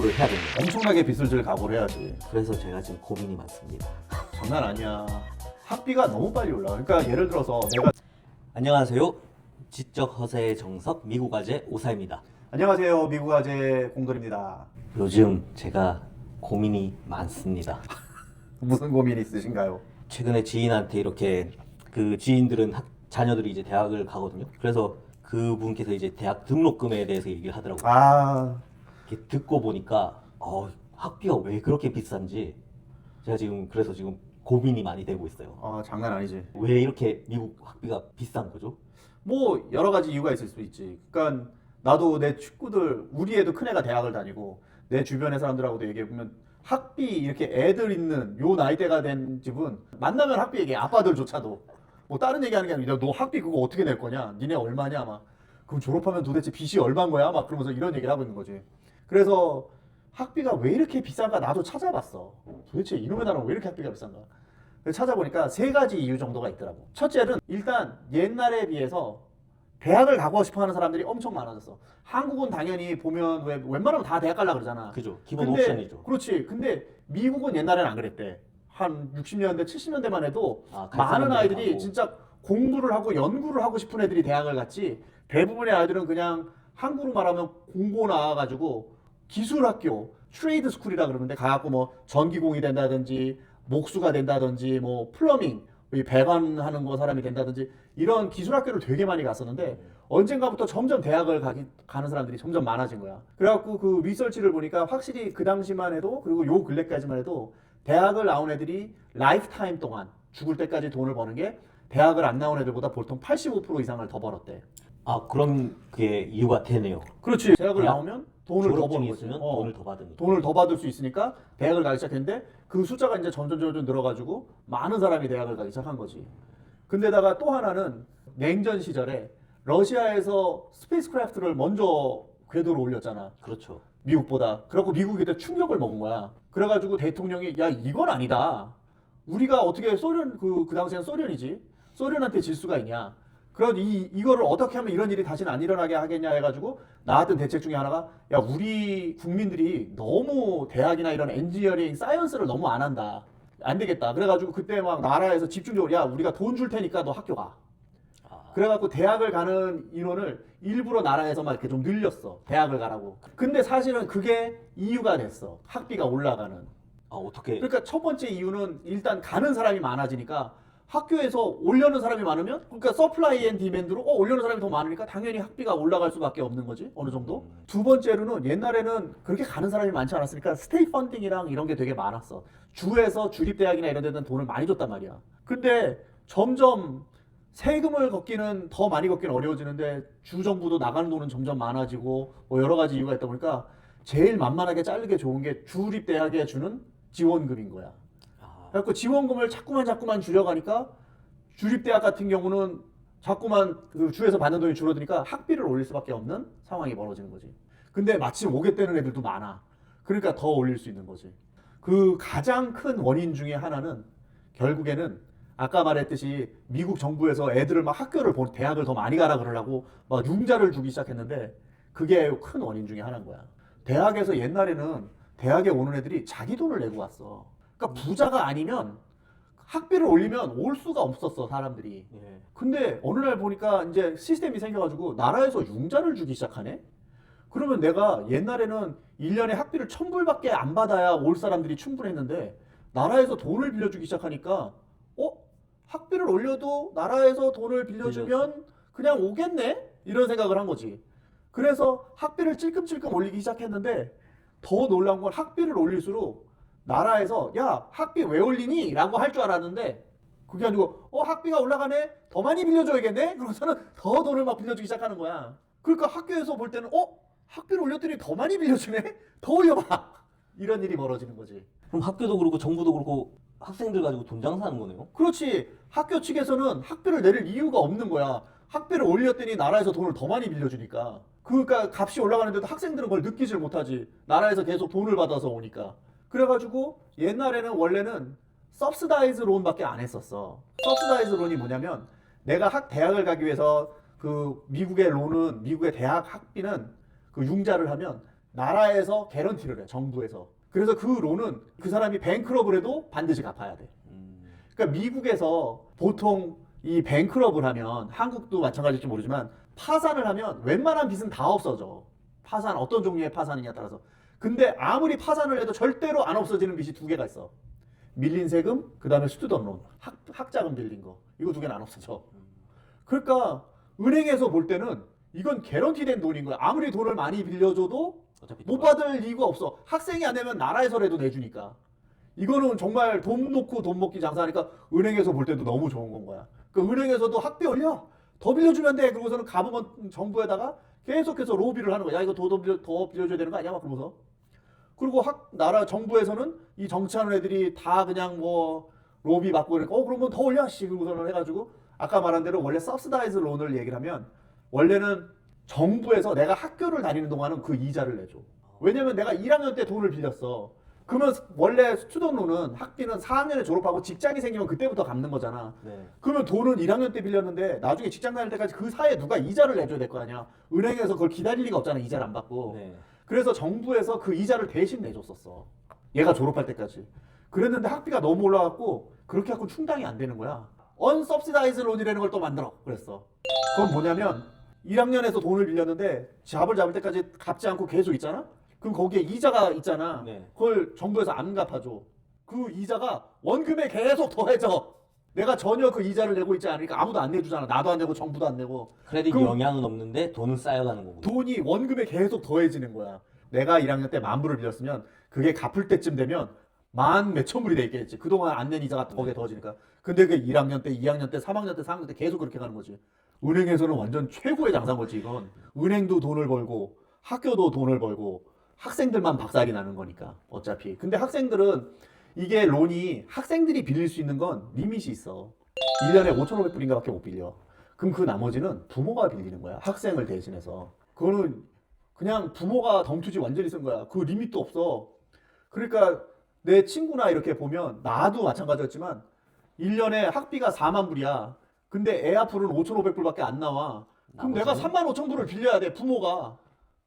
를 해야 됩니다. 엄청나게 빚을 질 각오를 해야지. 그래서 제가 지금 고민이 많습니다. 장난 아니야. 학비가 너무 빨리 올라가. 그러니까 예를 들어서 내가 안녕하세요. 지적 허세의 정석 미국아재 오사입니다. 안녕하세요 미국 아재 공돌입니다. 요즘 제가 고민이 많습니다. 무슨 고민 있으신가요? 최근에 지인한테 이렇게 그 지인들은 학, 자녀들이 이제 대학을 가거든요. 그래서 그분께서 이제 대학 등록금에 대해서 얘기를 하더라고요. 아 이렇게 듣고 보니까 어, 학비가 왜 그렇게 비싼지 제가 지금 그래서 지금 고민이 많이 되고 있어요. 아, 장난 아니지. 왜 이렇게 미국 학비가 비싼 거죠? 뭐 여러 가지 이유가 있을 수 있지. 그러니까 나도 내 친구들 우리 애도 큰 애가 대학을 다니고 내 주변의 사람들하고도 얘기해 보면 학비 이렇게 애들 있는 요 나이대가 된 집은 만나면 학비 얘기해 아빠들조차도 뭐 다른 얘기하는 게 아니라 너 학비 그거 어떻게 낼 거냐? 니네 얼마냐? 막 그럼 졸업하면 도대체 빚이 얼마인 거야? 막 그러면서 이런 얘기를 하고 있는 거지. 그래서 학비가 왜 이렇게 비싼가 나도 찾아봤어. 도대체 이놈의 나라는 왜 이렇게 학비가 비싼가? 찾아보니까 세 가지 이유 정도가 있더라고. 첫째는 일단 옛날에 비해서 대학을 가고 싶어 하는 사람들이 엄청 많아졌어. 한국은 당연히 보면 왜 웬만하면 다 대학 가려 그러잖아. 그죠? 기본 근데- 옵션이죠. 그렇지. 근데 미국은 옛날에는 안 그랬대. 한 60년대, 70년대만 해도 아, 갈 많은 사람들이 아이들이 가고. 진짜 공부를 하고 연구를 하고 싶은 애들이 대학을 갔지 대부분의 아이들은 그냥 한국으로 말하면 공고 나와가지고 기술학교 트레이드 스쿨이라 그러는데 가갖고 뭐 전기공이 된다든지 목수가 된다든지 뭐 플러밍 이 배관하는 거 사람이 된다든지 이런 기술학교를 되게 많이 갔었는데 언젠가부터 점점 대학을 가기, 가는 사람들이 점점 많아진 거야. 그래갖고 그 리서치를 보니까 확실히 그 당시만 해도 그리고 요 근래까지만 해도 대학을 나온 애들이 라이프 타임 동안 죽을 때까지 돈을 버는 게 대학을 안 나온 애들보다 보통 85% 이상을 더 벌었대. 아 그런 게 이유가 되네요. 그렇지. 대학을 대학 나오면 돈을 더 버는 졸업증이 거지. 있으면 어. 돈을 더 받으니까. 돈을 더 받을 수 있으니까 대학을 가기 시작했는데 그 숫자가 이제 점점 점점 늘어가지고 많은 사람이 대학을 가기 시작한 거지. 근데다가 또 하나는 냉전 시절에 러시아에서 스페이스 크래프트를 먼저 궤도로 올렸잖아. 그렇죠. 미국보다. 그래갖고 미국이 그때 충격을 먹은 거야. 그래가지고 대통령이 야 이건 아니다. 우리가 어떻게 소련 그, 그 당시엔 소련이지. 소련한테 질 수가 있냐. 그럼 이 이거를 어떻게 하면 이런 일이 다시는 안 일어나게 하겠냐 해가지고 나왔던 대책 중에 하나가 야 우리 국민들이 너무 대학이나 이런 엔지니어링 사이언스를 너무 안 한다. 안 되겠다. 그래가지고 그때 막 나라에서 집중적으로 야 우리가 돈 줄 테니까 너 학교 가. 아, 그래갖고 대학을 가는 인원을 일부러 나라에서 막 이렇게 좀 늘렸어. 대학을 가라고. 근데 사실은 그게 이유가 됐어. 학비가 올라가는. 아 어떻게? 그러니까 첫 번째 이유는 일단 가는 사람이 많아지니까 학교에서 올려는 사람이 많으면 그러니까 서플라이 앤 디맨드로 어 올려는 사람이 더 많으니까 당연히 학비가 올라갈 수밖에 없는 거지 어느 정도. 음. 두 번째로는 옛날에는 그렇게 가는 사람이 많지 않았으니까 스테이 펀딩이랑 이런 게 되게 많았어. 주에서 주립대학이나 이런 데는 돈을 많이 줬단 말이야. 근데 점점 세금을 걷기는 더 많이 걷기는 어려워지는데 주 정부도 나가는 돈은 점점 많아지고 뭐 여러 가지 이유가 있다 보니까 제일 만만하게 자르게 좋은 게 주립대학에 주는 지원금인 거야. 아, 그래갖고 지원금을 자꾸만 자꾸만 줄여가니까 주립대학 같은 경우는 자꾸만 그 주에서 받는 돈이 줄어드니까 학비를 올릴 수밖에 없는 상황이 벌어지는 거지. 근데 마침 오겠다는 애들도 많아. 그러니까 더 올릴 수 있는 거지. 그 가장 큰 원인 중에 하나는 결국에는 아까 말했듯이 미국 정부에서 애들을 막 학교를 보 대학을 더 많이 가라 그러려고 막 융자를 주기 시작했는데 그게 큰 원인 중에 하나인 거야. 대학에서 옛날에는 대학에 오는 애들이 자기 돈을 내고 왔어. 그러니까 부자가 아니면 학비를 올리면 올 수가 없었어 사람들이. 예. 근데 어느 날 보니까 이제 시스템이 생겨가지고 나라에서 융자를 주기 시작하네? 그러면 내가 옛날에는 1년에 학비를 1000불밖에 안 받아야 올 사람들이 충분했는데 나라에서 돈을 빌려주기 시작하니까 어? 학비를 올려도 나라에서 돈을 빌려주면 그냥 오겠네? 이런 생각을 한 거지. 그래서 학비를 찔끔찔끔 올리기 시작했는데 더 놀라운 건 학비를 올릴수록 나라에서 야 학비 왜 올리니? 라고 할 줄 알았는데 그게 아니고 어 학비가 올라가네? 더 많이 빌려줘야겠네? 그러고서는 더 돈을 막 빌려주기 시작하는 거야. 그러니까 학교에서 볼 때는 어? 학비를 올렸더니 더 많이 빌려주네? 더 올려봐! 이런 일이 벌어지는 거지. 그럼 학교도 그렇고 정부도 그렇고 학생들 가지고 돈 장사하는 거네요. 그렇지. 학교 측에서는 학비를 내릴 이유가 없는 거야. 학비를 올렸더니 나라에서 돈을 더 많이 빌려주니까. 그러니까 값이 올라가는데도 학생들은 그걸 느끼질 못하지. 나라에서 계속 돈을 받아서 오니까 그래가지고 옛날에는 원래는 서브스다이즈 론밖에 안 했었어 서브스다이즈 론이 뭐냐면 내가 학 대학을 가기 위해서 그 미국의 론은 미국의 대학 학비는 그 융자를 하면 나라에서 개런티를 해 정부에서. 그래서 그 론은 그 사람이 뱅크럽을 해도 반드시 갚아야 돼. 음, 그러니까 미국에서 보통 이 뱅크럽을 하면 한국도 마찬가지일지 모르지만 파산을 하면 웬만한 빚은 다 없어져. 파산 어떤 종류의 파산이냐에 따라서. 근데 아무리 파산을 해도 절대로 안 없어지는 빚이 두 개가 있어. 밀린 세금, 그 다음에 스튜던론, 학, 학자금 빌린 거. 이거 두 개는 안 없어져. 그러니까 은행에서 볼 때는 이건 개런티된 돈인 거야. 아무리 돈을 많이 빌려줘도 어차피 못 받을 이유가 없어. 학생이 안 내면 나라에서라도 내주니까. 이거는 정말 돈 놓고 돈 먹기 장사하니까 은행에서 볼 때도 너무 좋은 건 거야. 그 은행에서도 학비 올려. 더 빌려주면 돼. 그러고서는 가보면 정부에다가 계속해서 로비를 하는 거야. 야 이거 더, 더, 더 빌려줘야 되는 거 아니야? 막 그러면서. 그리고 학 나라 정부에서는 이 정치하는 애들이 다 그냥 뭐 로비 받고 그러니까 어 그러면 더 올려 씨 그러고서는 해가지고 아까 말한 대로 원래 서브시다이즈 론을 얘기를 하면 원래는 정부에서 내가 학교를 다니는 동안은 그 이자를 내줘. 왜냐면 내가 1학년 때 돈을 빌렸어. 그러면 원래 스튜던론은 학비는 4학년에 졸업하고 직장이 생기면 그때부터 갚는 거잖아. 네. 그러면 돈은 1학년 때 빌렸는데 나중에 직장 다닐 때까지 그 사이에 누가 이자를 내줘야 될 거 아니야. 은행에서 그걸 기다릴 리가 없잖아. 이자를 안 받고. 네. 그래서 정부에서 그 이자를 대신 내줬었어. 얘가 졸업할 때까지. 그랬는데 학비가 너무 올라갔고 그렇게 갖고 충당이 안 되는 거야. 언서브시다이즈 론이라는 걸 또 만들어. 그랬어. 그건 뭐냐면 1학년에서 돈을 빌렸는데 잡을 잡을 때까지 갚지 않고 계속 있잖아. 그럼 거기에 이자가 있잖아. 네. 그걸 정부에서 안 갚아줘. 그 이자가 원금에 계속 더해져. 내가 전혀 그 이자를 내고 있지 않으니까 아무도 안 내주잖아. 나도 안 내고 정부도 안 내고. 크레딧 그럼- 영향은 없는데 돈은 쌓여가는 거고. 돈이 원금에 계속 더해지는 거야. 내가 1학년 때 만 불을 빌렸으면 그게 갚을 때쯤 되면 만 몇천 불이 돼 있겠지. 그동안 안 낸 이자가 더게 더해지니까. 근데 그 1학년 때, 2학년 때, 3학년 때, 4학년 때 계속 그렇게 가는 거지. 은행에서는 완전 최고의 장사인 거지, 이건. 은행도 돈을 벌고, 학교도 돈을 벌고, 학생들만 박살이 나는 거니까, 어차피. 근데 학생들은 이게 론이 학생들이 빌릴 수 있는 건 리밋이 있어. 1년에 5,500불인가 밖에 못 빌려. 그럼 그 나머지는 부모가 빌리는 거야. 학생을 대신해서. 그거는 그냥 부모가 덤투지 완전히 쓴 거야. 그 리밋도 없어. 그러니까 내 친구나 이렇게 보면 나도 마찬가지였지만 1년에 학비가 4만 불이야. 근데 애 앞으로는 5,500불밖에 안 나와. 그럼 내가 나머지는? 3만 5천 불을 빌려야 돼. 부모가.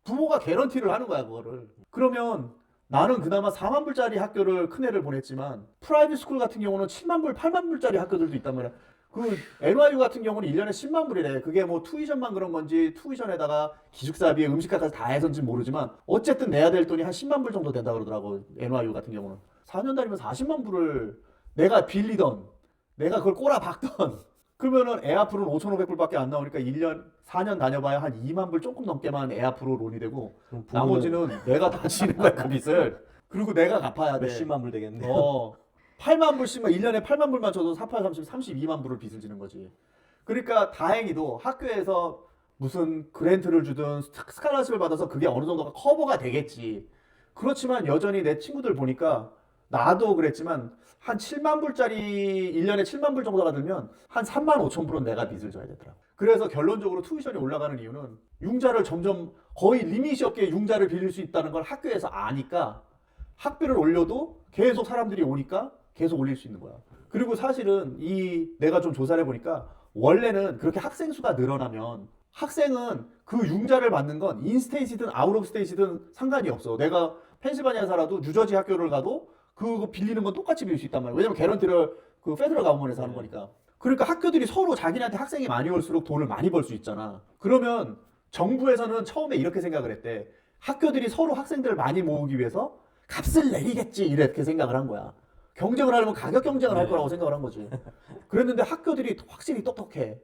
부모가 개런티를 하는 거야, 그거를. 그러면 나는 그나마 4만 불짜리 학교를 큰 애를 보냈지만 프라이빗 스쿨 같은 경우는 7만 불, 8만 불짜리 학교들도 있단 말이야. 그 NYU 같은 경우는 1년에 10만 불이래. 그게 뭐 투이션만 그런 건지 투이션에다가 기숙사비, 음식값까지 다 해서인지 모르지만 어쨌든 내야 될 돈이 한 10만 불 정도 된다 그러더라고. NYU 같은 경우는. 4년 다니면 40만 불을 내가 빌리던 내가 그걸 꼬라 박던 그러면은 애 앞으로는 5,500불밖에 안 나오니까 1년 4년 다녀봐야 한 2만 불 조금 넘게만 애 앞으로 론이 되고 그럼 부모는 나머지는 내가 다 지는 거야 그 빚을 그리고 내가 갚아야 돼. 몇십만 불 되겠네. 어. 8만 불씩만 1년에 8만 불만 줘도 48, 30, 32만 불을 빚을 지는 거지. 그러니까 다행히도 학교에서 무슨 그랜트를 주든 스- 스칼라십을 받아서 그게 어느 정도가 커버가 되겠지. 그렇지만 여전히 내 친구들 보니까 나도 그랬지만 한 7만 불짜리 1년에 7만 불 정도가 들면 한 3만 5천 불은 내가 빚을 져야 되더라고. 그래서 결론적으로 투이션이 올라가는 이유는 융자를 점점 거의 리밋이 없게 융자를 빌릴 수 있다는 걸 학교에서 아니까 학비를 올려도 계속 사람들이 오니까 계속 올릴 수 있는 거야. 그리고 사실은 이 내가 좀 조사를 해 보니까 원래는 그렇게 학생 수가 늘어나면 학생은 그 융자를 받는 건 인스테이시든 아웃 오브 스테이시든 상관이 없어. 내가 펜실바니아 살아도 뉴저지 학교를 가도 그거 빌리는 건 똑같이 빌릴 수 있단 말이야. 왜냐면 개런티를 그 페더럴 가버먼에서 하는 네. 거니까. 그러니까 학교들이 서로 자기네한테 학생이 많이 올수록 돈을 많이 벌 수 있잖아. 그러면 정부에서는 처음에 이렇게 생각을 했대. 학교들이 서로 학생들을 많이 모으기 위해서 값을 내리겠지 이렇게 생각을 한 거야. 경쟁을 하려면 가격 경쟁을 할 네. 거라고 생각을 한 거지. 그랬는데 학교들이 확실히 똑똑해.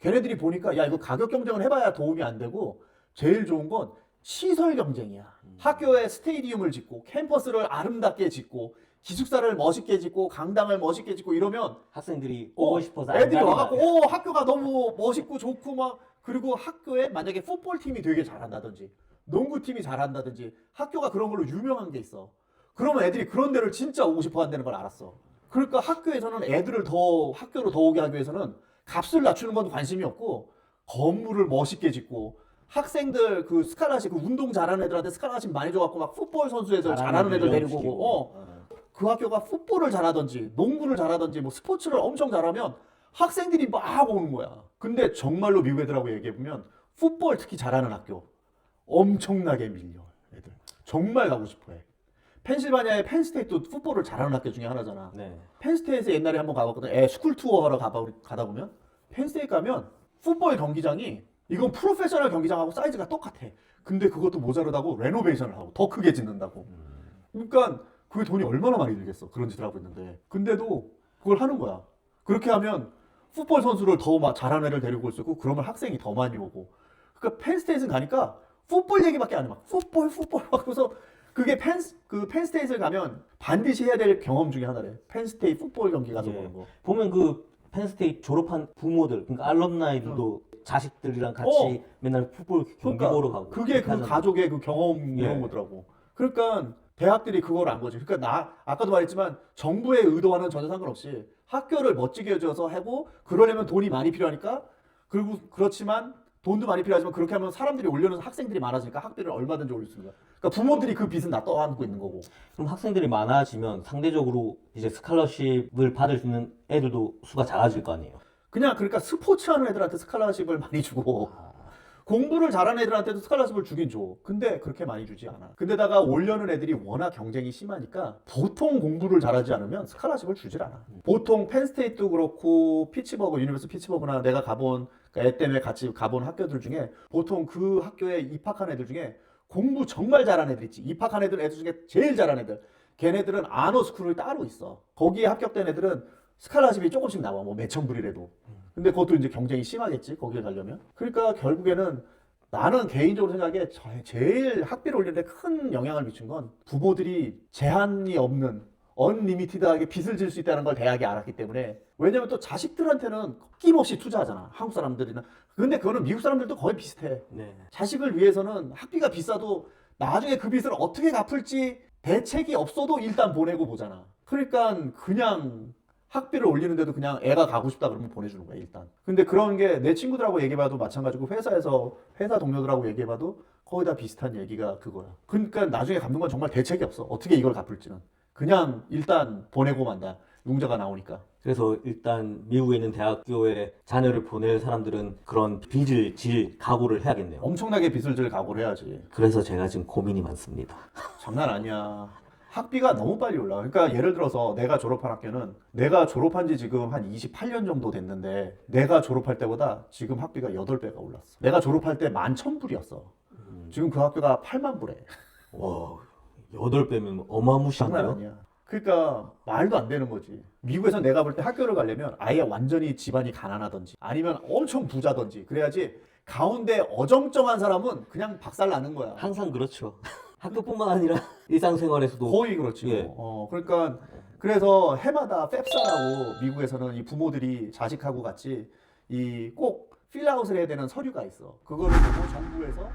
걔네들이 보니까 야 이거 가격 경쟁을 해봐야 도움이 안 되고 제일 좋은 건 시설 경쟁이야. 학교에 스테디움을 짓고 캠퍼스를 아름답게 짓고 기숙사를 멋있게 짓고 강당을 멋있게 짓고 이러면 학생들이 어, 오고 싶어서 애들이 안 가는 와갖고 거야. 오 학교가 너무 멋있고 좋고 막 그리고 학교에 만약에 풋볼 팀이 되게 잘한다든지 농구 팀이 잘한다든지 학교가 그런 걸로 유명한 게 있어. 그러면 애들이 그런 데를 진짜 오고 싶어 한다는 걸 알았어. 그러니까 학교에서는 애들을 더 학교로 더 오게 하기 위해서는 값을 낮추는 건 관심이 없고 건물을 멋있게 짓고 학생들 그 스칼라십 그 운동 잘하는 애들한테 스칼라십 많이 줘갖고 막 풋볼 선수에서 잘하는 애들 데리고 오고 어. 그 학교가 풋볼을 잘하든지 농구를 잘하든지 뭐 스포츠를 엄청 잘하면 학생들이 막 오는 거야. 근데 정말로 미국 애들하고 얘기해 보면 풋볼 특히 잘하는 학교 엄청나게 밀려 애들. 정말 가고 싶어해. 펜실바니아의 펜스테이트도 풋볼을 잘하는 학교 중에 하나잖아. 네. 펜스테이트에 옛날에 한번 가봤거든. 애 스쿨 투어 하러 가봐, 가다 보면 펜스테이트 가면 풋볼 경기장이 이건 프로페셔널 경기장하고 사이즈가 똑같아. 근데 그것도 모자르다고 레노베이션을 하고 더 크게 짓는다고. 그러니까 그게 돈이 얼마나 많이 들겠어. 그런 짓을 하고 있는데. 근데도 그걸 하는 거야. 그렇게 하면 풋볼 선수를 더 마- 잘하는 애를 데리고 올 수 있고 그러면 학생이 더 많이 오고. 그러니까 펜스테이트 가니까 풋볼 얘기밖에 안 해. 막 풋볼 풋볼 막 그래서 그게 펜, 그 펜스테이트를 가면 반드시 해야 될 경험 중에 하나래. 펜스테이트 풋볼 경기 가서 예. 보는 거. 보면 그 펜스테이트 졸업한 부모들, 그러니까 알럼나이들도 자식들이랑 같이 어. 맨날 풋볼 경기 그러니까 보러 가고. 그게 그. 가족의 그 경험 예. 이런 거더라고. 그러니까 대학들이 그걸 안 거지. 그러니까 나 아까도 말했지만 정부의 의도와는 전혀 상관없이 학교를 멋지게 지어서 하고 그러려면 돈이 많이 필요하니까 그리고 그렇지만 돈도 많이 필요하지만 그렇게 하면 사람들이 올려는 학생들이 많아지니까 학비를 얼마든지 올릴 수 있는 거야. 그러니까 부모들이 그 빚은 다 떠안고 있는 거고. 그럼 학생들이 많아지면 상대적으로 이제 스칼러십을 받을 수 있는 애들도 수가 작아질 거 아니에요. 그냥 그러니까 스포츠 하는 애들한테 스칼라십을 많이 주고 공부를 잘하는 애들한테도 스칼라십을 주긴 줘. 근데 그렇게 많이 주지 않아. 근데다가 올려는 애들이 워낙 경쟁이 심하니까 보통 공부를 잘하지 않으면 스칼라십을 주질 않아. 보통 펜스테이트도 그렇고 피츠버그, 유니버스 피츠버그나 내가 가본 그러니까 애 때문에 같이 가본 학교들 중에 보통 그 학교에 입학한 애들 중에 공부 정말 잘하는 애들 있지. 입학한 애들 애들 중에 제일 잘하는 애들. 걔네들은 아너 스쿨을 따로 있어. 거기에 합격된 애들은 스칼라십이 조금씩 나와. 뭐 몇천 불이라도. 근데 그것도 이제 경쟁이 심하겠지. 거기에 가려면. 그러니까 결국에는 나는 개인적으로 생각에 저- 제일 학비를 올리는데 큰 영향을 미친 건 부모들이 제한이 없는 언리미티드하게 빚을 질 수 있다는 걸 대학이 알았기 때문에 왜냐면 또 자식들한테는 낌없이 투자하잖아 한국 사람들이나 근데 그거는 미국 사람들도 거의 비슷해 네. 자식을 위해서는 학비가 비싸도 나중에 그 빚을 어떻게 갚을지 대책이 없어도 일단 보내고 보잖아. 그러니까 그냥 학비를 올리는데도 그냥 애가 가고 싶다 그러면 보내주는 거야 일단. 근데 그런 게 내 친구들하고 얘기해봐도 마찬가지고 회사에서 회사 동료들하고 얘기해봐도 거의 다 비슷한 얘기가 그거야. 그러니까 나중에 갚는 건 정말 대책이 없어. 어떻게 이걸 갚을지는. 그냥 일단 보내고 만다. 융자가 나오니까. 그래서 일단 미국에 있는 대학교에 자녀를 보낼 사람들은 그런 빚을 질 각오를 해야겠네요. 엄청나게 빚을 질 각오를 해야지. 그래서 제가 지금 고민이 많습니다. 장난 아니야. 학비가 너무 빨리 올라가. 그러니까 예를 들어서 내가 졸업한 학교는 내가 졸업한 지 지금 한 28년 정도 됐는데 내가 졸업할 때보다 지금 학비가 8배가 올랐어. 내가 졸업할 때 11,000불이었어. 지금 그 학교가 8만 불에. 와, 여덟 배면 장난 어마무시한데요? 아니야. 그러니까 말도 안 되는 거지. 미국에서 내가 볼 때 학교를 가려면 아예 완전히 집안이 가난하던지 아니면 엄청 부자던지 그래야지 가운데 어정쩡한 사람은 그냥 박살 나는 거야. 항상 그렇죠. 학교뿐만 아니라 일상생활에서도 거의 그렇지. 예. 뭐. 어, 그러니까 그래서 해마다 펩사라고 미국에서는 이 부모들이 자식하고 같이 이 꼭 필라웃을 해야 되는 서류가 있어. 그거를 보고 정부에서